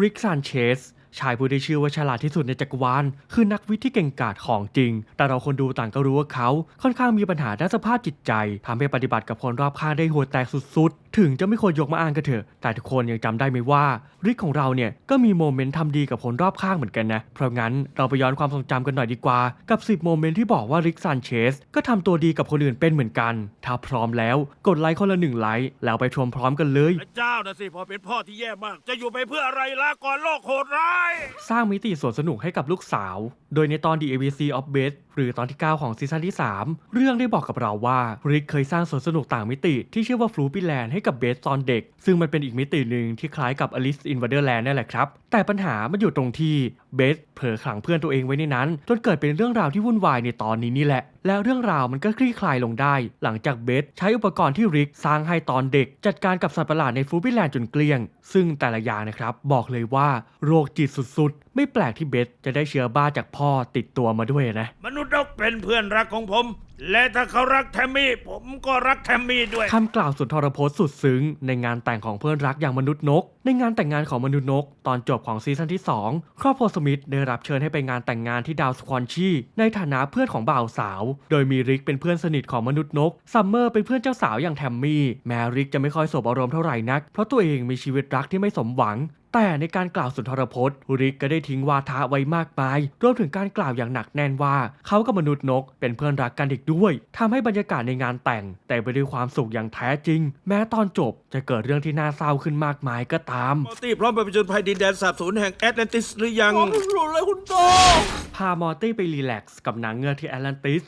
ริกซานเชสชายผู้ได้ชื่อว่าฉลาดที่สุดในจักรวาล คือนักวิทย์ที่เก่งกาจของจริง แต่เราคนดูต่างก็รู้ว่าเขาค่อนข้างมีปัญหาด้านสภาพจิตใจทำให้ปฏิบัติกับคนรอบข้างได้หัวแตกสุดๆถึงจะไม่ควรยกมาอ้างกันเถอะ แต่ทุกคนยังจำได้ไหมว่าริกของเราเนี่ยก็มีโมเมนต์ทำดีกับคนรอบข้างเหมือนกันนะ เพราะงั้นเราไปย้อนความทรงจำกันหน่อยดีกว่า กับ 10 โมเมนต์ที่บอกว่าริกซานเชสก็ทำตัวดีกับคนอื่นเป็นเหมือนกัน ถ้าพร้อมแล้วกดไลค์คนละหนึ่งไลค์แล้วไปชมพร้อมกันเลยพระเจ้านะสิพอเป็นพ่อที่แย่มาก จะอยู่ไปเพื่ออะไรล่ะก่อนโลกโหดร้ายสร้างมิติสวนสนุกให้กับลูกสาว โดยในตอน The ABC of Best หรือตอนที่ 9 ของซีซั่นที่ 3 เรื่องได้บอกกับเราว่าริกเคยสร้างสวนสนุกต่างมิติที่ชื่อว่าฟลูปิแลนด์ให้กับเบสตอนเด็ก ซึ่งมันเป็นอีกมิติหนึ่งที่คล้ายกับ Alice in Wonderland นั่นแหละครับ แต่ปัญหามันอยู่ตรงที่ เบสเผลอขังเพื่อนตัวเองไว้ในนั้น จนเกิดเป็นเรื่องราวที่วุ่นวายในตอนนี้นี่แหละ แล้วเรื่องราวมันก็คลี่คลายลงได้ หลังจากเบสใช้อุปกรณ์ที่ริกสร้างให้ตอนเด็ก จัดการกับสัตว์ประหลาดในฟลูปิแลนด์จนเกลี้ยง ซึ่งแต่ละอย่างนะครับบอกเลยว่าโรคจิตสุดๆ ไม่แปลกที่เบสจะได้เชื้อบ้าจากพ่อติดตัวมาด้วยนะ มนุษย์นกเป็นเพื่อนรักของผม และถ้าเขารักแทมมี่ผมก็รักแทมมี่ด้วยคำกล่าวสุดทรพจน์สุดซึ้งในงานแต่งของเพื่อนรักอย่างมนุษย์นกในงานแต่งงานของมนุษย์นก ตอนจบของซีซั่นที่ 2 ครอบครัวสมิธได้รับเชิญให้ไปงานแต่งงานที่ดาวสควอนชีในฐานะเพื่อนของบ่าวสาว โดยมีริกเป็นเพื่อนสนิทของมนุษย์นก ซัมเมอร์เป็นเพื่อนเจ้าสาวอย่างแทมมี่ แม้ริกจะไม่ค่อยสบอารมณ์เท่าไหร่นัก เพราะตัวเองมีชีวิตรักที่ไม่สมหวัง แต่ในการกล่าวสุนทรพจน์ริกก็ได้ทิ้งวาทะไว้มากมายรวมถึงการกล่าวอย่างหนักแน่นว่า เขากับมนุษย์นกเป็นเพื่อนรักกันอีกด้วยทำให้บรรยากาศในงานแต่ง แต่ไปด้วยความสุขอย่างแท้จริง แม้ตอนจบจะเกิดเรื่องที่น่าเศร้าขึ้นมากมายก็ตามมอร์ตี้พร้อมไปผจญภัยดินแดนสาบสูญแห่งแอตแลนติสหรือยังรู้เลยคุณโตพามอร์ตี้ไปรีแลกซ์กับนางเงือกที่แอตแลนติส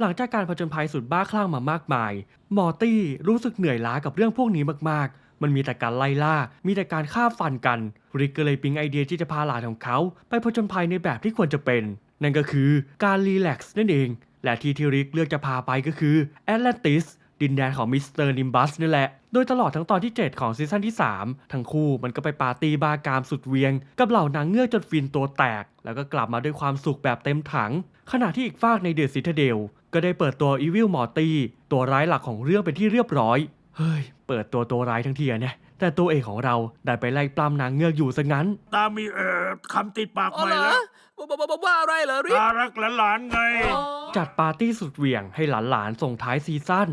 หลังจากการผจญภัยสุดบ้าคลั่งมามากมาย มอร์ตี้รู้สึกเหนื่อยล้ากับเรื่องพวกนี้มากๆ มันมีแต่การไล่ล่า มีแต่การฆ่าฟันกันริกก็เลยปิ๊งไอเดียที่จะพาหลานของเขาไปผจญภัยในแบบที่ควรจะเป็น นั่นก็คือการรีแลกซ์นั่นเอง และที่ที่ริกเลือกจะพาไปก็คือแอตแลนติสดินแดนของมิสเตอร์นิมบัสนี่แหละ โดยตลอดทั้งตอนที่ 7 ของซีซั่นที่ 3 ทั้งคู่มันก็ไปปาร์ตี้บาร์กามสุดเวียง กับเหล่านางเงือกจนฟินตัวแตก แล้วก็กลับมาด้วยความสุขแบบเต็มถัง ขณะที่อีกฝากในเดอะซิทเดลก็ได้เปิดตัวอีวิลมอร์ตี้ตัวร้ายหลักของเรื่องเป็นที่เรียบร้อย เฮ้ย เปิดตัวตัวร้ายทั้งทีอะเนี่ยแต่ตัวเอกของเราได้ไปไล่ปล้ำนางเงือกอยู่ซะงั้น ตามีเอ่อคำติดปากอ๋อใหม่เหรอแล้วบ้าบ้าบ้าบ้าอะไรเหรอริกตารักหลานๆไง อ๋อจัดปาร์ตี้สุดเหวี่ยงให้หลานๆส่งท้ายซีซั่น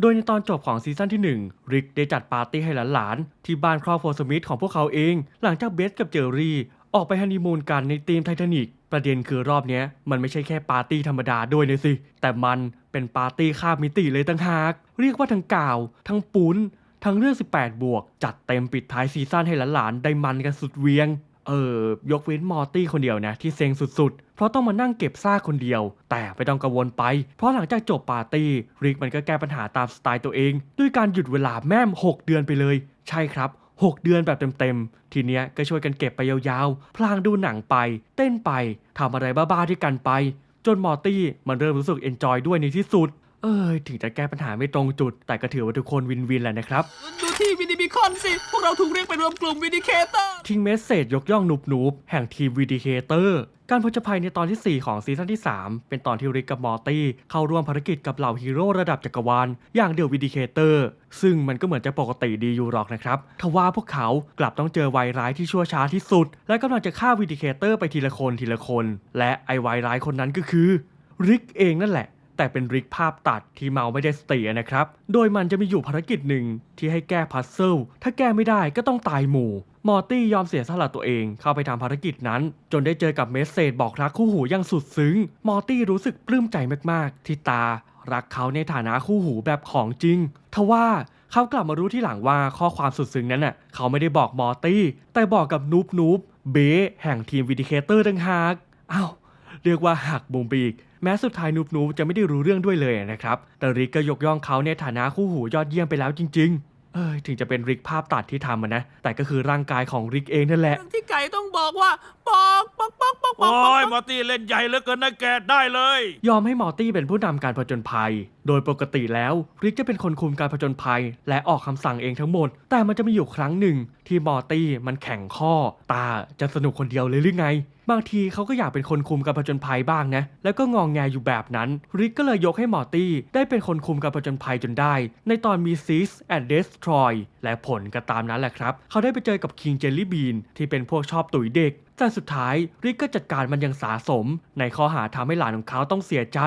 โดยในตอนจบของซีซั่นที่ 1 ริกได้จัดปาร์ตี้ให้หลานๆ ที่บ้านครอบครัวสมิธของพวกเขาเอง หลังจากเบสกับเจอรี่ ออกไปฮันนีมูนกันในทีมไททานิกประเด็นคือรอบนี้มันไม่ใช่แค่ปาร์ตี้ธรรมดาด้วยนะสิ แต่มันเป็นปาร์ตี้ข้ามมิติเลยตั้งหาก เรียกว่าทั้งกาว ทั้งปุ้น ทั้งเรื่อง 18 บวก จัดเต็มปิดท้ายซีซั่นให้หลานๆ ได้มันกันสุดเวียง เออยกเว้นมอร์ตี้คนเดียวนะ ที่เซ็งสุดๆ เพราะต้องมานั่งเก็บซากคนเดียว แต่ไม่ต้องกังวลไป เพราะหลังจากจบปาร์ตี้ริกมันก็แก้ปัญหาตามสไตล์ตัวเอง ด้วยการหยุดเวลาแม่ม 6 เดือนไปเลย ใช่ครับ 6 เดือนแบบเต็มๆ ทีเนี้ยก็ช่วยกันเก็บไปยาวๆ พลางดูหนังไป เต้นไปทำอะไรบ้าๆที่กันไป จนมอร์ตี้มันเริ่มรู้สึกเอนจอยด้วยในที่สุด เอ้ยถึงจะแก้ปัญหาไม่ตรงจุด แต่ก็ถือว่าทุกคนวินวินแหละนะครับ ดูที่วินิบิคอนสิ พวกเราถูกเรียกไปรวมกลุ่มวินิเคเตอร์ ทิ้งเมสเซจยกย่องนูบนูบแห่งทีมวีดีเคเตอร์ การผจญภัยในตอนที่ 4 ของซีซั่นที่ 3 เป็นตอนที่ริกกับมอร์ตี้เข้าร่วมภารกิจกับเหล่าฮีโร่ระดับจักรวาลอย่างเดวิดีเคเตอร์ ซึ่งมันก็เหมือนจะปกติดีอยู่หรอกนะครับ ทว่าพวกเขากลับต้องเจอวายร้ายที่ชั่วช้าที่สุด และกำลังจะฆ่าวิดีเคเตอร์ไปทีละคนทีละคน และไอวายร้ายคนนั้นก็คือริกเองนั่นแหละ แต่เป็นริกภาพตัดที่เมาไม่ได้สตินะครับ โดยมันจะมีอยู่ภารกิจหนึ่งที่ให้แก้พัซเซิล ถ้าแก้ไม่ได้ก็ต้องตายหมู่ มอร์ตี้ยอมเสียสละตัวเองเข้าไปทำภารกิจนั้น จนได้เจอกับเมสเซจบอกรักคู่หูอย่างสุดซึ้ง มอร์ตี้รู้สึกปลื้มใจมากๆ ที่ตา รักเขาในฐานะคู่หูแบบของจริง ทว่าเขากลับมารู้ที่หลังว่าข้อความสุดซึ้งนั้นน่ะเขาไม่ได้บอกมอร์ตี้ แต่บอกกับนูบนูบเบแห่งทีมวิดิเคเตอร์ดังหากอ้าวเรียกว่าหักมุมไปอีก แม้สุดท้ายนูบนูจะไม่ได้รู้เรื่องด้วยเลยนะครับ แต่ริกก็ยกย่องเขาในฐานะคู่หูยอดเยี่ยมไปแล้วจริง ๆ เอ้ยถึงจะเป็นริกภาพตัดที่ทำอะนะ แต่ก็คือร่างกายของริกเองนั่นแหละ ที่ไก่ต้องบอกว่า อกปอกปอกปอกปอกโอ้ยปมอกอร์ตี้เล่นใหญ่เหลือเกินนะแกได้เลย ยอมให้มอร์ตี้เป็นผู้นำการผจญภัย โดยปกติแล้วริกจะเป็นคนคุมการผจญภัย และออกคำสั่งเองทั้งหมด แต่มันจะมีอยู่ครั้งหนึ่ง ที่มอร์ตี้มันแข่งข้อ ตาจะสนุกคนเดียวเลยหรือไง บางทีเขาก็อยากเป็นคนคุมการผจญภัยบ้างนะ แล้วก็งองแงอยู่แบบนั้น ริกก็เลยยกให้มอร์ตี้ได้เป็นคนคุมการผจญภัยจนได้ ในตอนมี Seize and Destroy และผลก็ตามนั้นแหละครับ เขาได้ไปเจอกับ King Jelly Bean ที่เป็นพวกชอบตุ๋ยเด็กแต่สุดท้ายริกก็จัดการมันอย่างสาสม ในข้อหาทำให้หลานของเขาต้องเสียใจ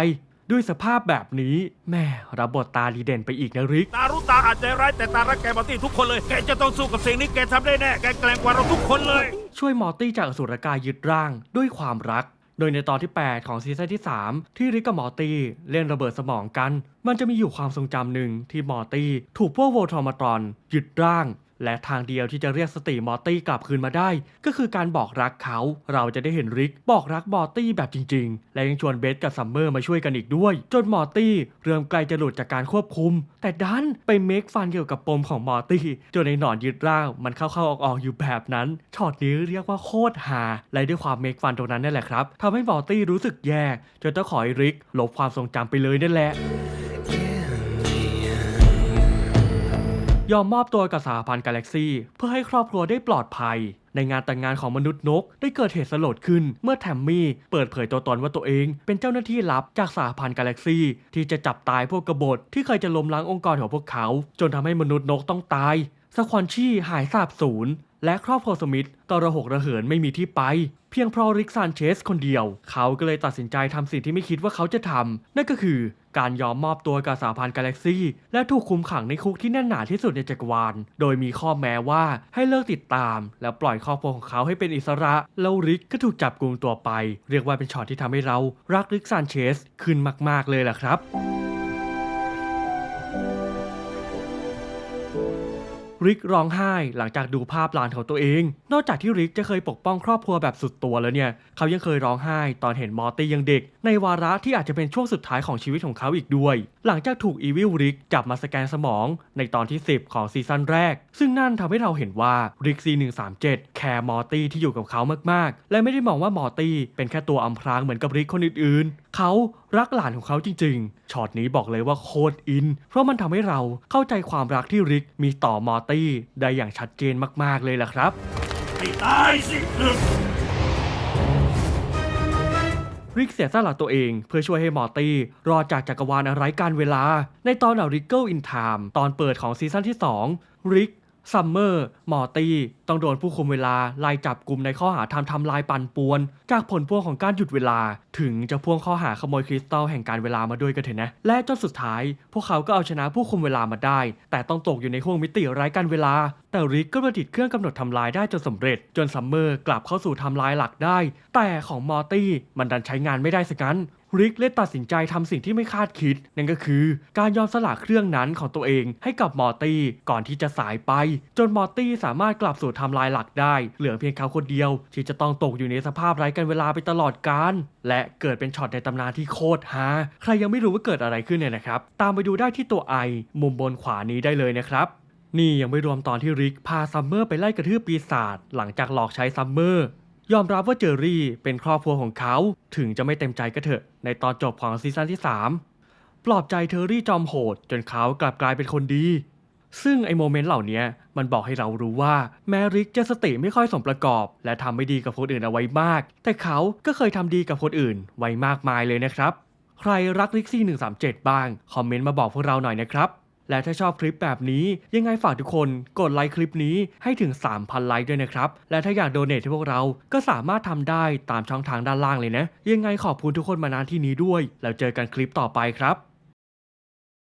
ด้วยสภาพแบบนี้แม่รับบทตาดีเด่นไปอีกนะริก ตารู้ตาอาจใจร้ายแต่ตารักแกมอร์ตี้ทุกคนเลย แกจะต้องสู้กับสิ่งนี้แกทำได้แน่ แกแกร่งกว่าเราทุกคนเลย ช่วยมอร์ตี้จากอสุรกายยึดร่างด้วยความรัก โดยในตอนที่ 8 ของซีซั่นที่ 3 ที่ริกกับมอร์ตี้เล่นระเบิดสมองกัน มันจะมีอยู่ความทรงจำหนึ่งที่มอร์ตี้ถูกพวกโวลทรอมาตรอนยึดร่าง และทางเดียวที่จะเรียกสติมอร์ตี้กลับคืนมาได้ ก็คือการบอกรักเขา เราจะได้เห็นริกบอกรักมอร์ตี้แบบจริง ๆ และยังชวนเบสกับซัมเมอร์มาช่วยกันอีกด้วย จนมอร์ตี้เริ่มใกลจะหลุดจากการควบคุม แต่ดันไปเมคฟันเกี่ยวกับปมของมอร์ตี้จนในหนอนยึดร่างมันเข้าๆออกๆอยู่แบบนั้นช็อตนี้เรียกว่าโคตรฮาและด้วยความเมคฟันตรงนั้นนั่นแหละครับทำให้มอร์ตี้รู้สึกแย่จนต้องขอให้ริกลบความทรงจำไปเลยนั่นแหละ ยอมมอบตัวกับสหพันธ์กาแล็กซี่ เพื่อให้ครอบครัวได้ปลอดภัย ในงานแต่งงานของมนุษย์นก ได้เกิดเหตุสลดขึ้น เมื่อแทมมี่เปิดเผยตัวตนว่าตัวเอง เป็นเจ้าหน้าที่ลับจากสหพันธ์กาแล็กซี่ ที่จะจับตายพวกกบฏที่เคยจะล้มล้างองค์กรของพวกเขา จนทำให้มนุษย์นกต้องตายสควอนชี่หายสาบสูญและครอบครัวสมิธตอระหกระเหินไม่มีที่ไป พียงเพราะริกซานเชสคนเดียว เขาก็เลยตัดสินใจทำสิ่งที่ไม่คิดว่าเขาจะทำนั่นก็คือการยอมมอบตัวกับสหพันธ์กาแล็กซี่ และถูกคุมขังในคุกที่แน่นหนาที่สุดในจักรวาล โดยมีข้อแม้ว่าให้เลิกติดตาม และปล่อยครอบครัวของเขาให้เป็นอิสระ แล้วริกก็ถูกจับกุมตัวไป เรียกว่าเป็นช็อตที่ทำให้เรารักริกซานเชสขึ้นมาก ๆเลยแหละครับ ริกร้องไห้หลังจากดูภาพหลานของตัวเอง นอกจากที่ริกจะเคยปกป้องครอบครัวแบบสุดตัวแล้วเนี่ย เขายังเคยร้องไห้ตอนเห็นมอร์ตี้ยังเด็ก ในวาระที่อาจจะเป็นช่วงสุดท้ายของชีวิตของเขาอีกด้วย หลังจากถูกอีวิลริกจับมาสแกนสมอง ในตอนที่ 10 ของซีซั่นแรก ซึ่งนั่นทำให้เราเห็นว่าริก C137 แคร์มอร์ตี้ที่อยู่กับเขามากๆ และไม่ได้มองว่ามอร์ตี้เป็นแค่ตัวอำพรางเหมือนกับริกคนอื่นๆ เขารักหลานของเขาจริง ๆ ช็อตนี้บอกเลยว่าโคตรอิน เพราะมันทำให้เราเข้าใจความรักที่ริกมีต่อมอร์ตี้ได้อย่างชัดเจนมากๆเลยล่ะครับให้ตายสิหนึ่งริกเสียสละตัวเองเพื่อช่วยให้มอร์ตี้รอดจากจักรวาลอะไรการเวลา ในตอนเอาริกเกิลอินไทม์ตอนเปิดของซีซั่นที่ 2 ริก ซัมเมอร์มอร์ตี้ต้องโดนผู้คุมเวลาไล่จับกลุ่มในข้อหาทำทำลายปั่นป่วน จากผลพวงของการหยุดเวลา ถึงจะพ่วงข้อหาขโมยคริสตัลแห่งการเวลามาด้วยกันเถอะนะ และจนสุดท้าย พวกเขาก็เอาชนะผู้คุมเวลามาได้ แต่ต้องตกอยู่ในห่วงมิติไร้การเวลา แต่ริกก็ประดิษฐ์เครื่องกำหนดทำลายได้จนสำเร็จ จนซัมเมอร์กลับเข้าสู่ทำลายหลักได้ แต่ของมอร์ตี้มันดันใช้งานไม่ได้สักงั้นริกเลยตัดสินใจทำสิ่งที่ไม่คาดคิด นั่นก็คือการยอมสละเครื่องนั้นของตัวเองให้กับมอร์ตี้ก่อนที่จะสายไป จนมอร์ตี้สามารถกลับสู่ไทำลายหลักได้ เหลือเพียงเขาคนเดียว ที่จะต้องตกอยู่ในสภาพไร้กันเวลาไปตลอดกาลและเกิดเป็นช็อตในตำนานที่โคตรฮาใครยังไม่รู้ว่าเกิดอะไรขึ้นเนี่ยนะครับ ตามไปดูได้ที่ตัวไอมุมบนขวานี้ได้เลยนะครับ นี่ยังไม่รวมตอนที่ริกพาซัมเมอร์ไปไล่กระทืบปีศาจหลังจากหลอกใช้ซัมเมอร์ ยอมรับว่าเจอรี่เป็นครอบครัวของเขา ถึงจะไม่เต็มใจก็เถอะ ในตอนจบของซีซั่นที่ 3 ปลอบใจเทอรี่จอมโหด จนเขากลับกลายเป็นคนดี ซึ่งไอโมเมนต์เหล่านี้มันบอกให้เรารู้ว่าแมริกจะสติไม่ค่อยสมประกอบ และทำไม่ดีกับคนอื่นเอาไว้มาก แต่เขาก็เคยทำดีกับคนอื่นไว้มากมายเลยนะครับ ใครรักลิกซี่137 บ้างคอมเมนต์มาบอกพวกเราหน่อยนะครับ และถ้าชอบคลิปแบบนี้ยังไงฝากทุกคนกดไลค์คลิปนี้ให้ถึง 3,000 ไลค์ด้วยนะครับ และถ้าอยากโดเนทให้พวกเราก็สามารถทำได้ตามช่องทางด้านล่างเลยนะ ยังไงขอบคุณทุกคนมานานที่นี้ด้วย แล้วเจอกันคลิปต่อไปครับ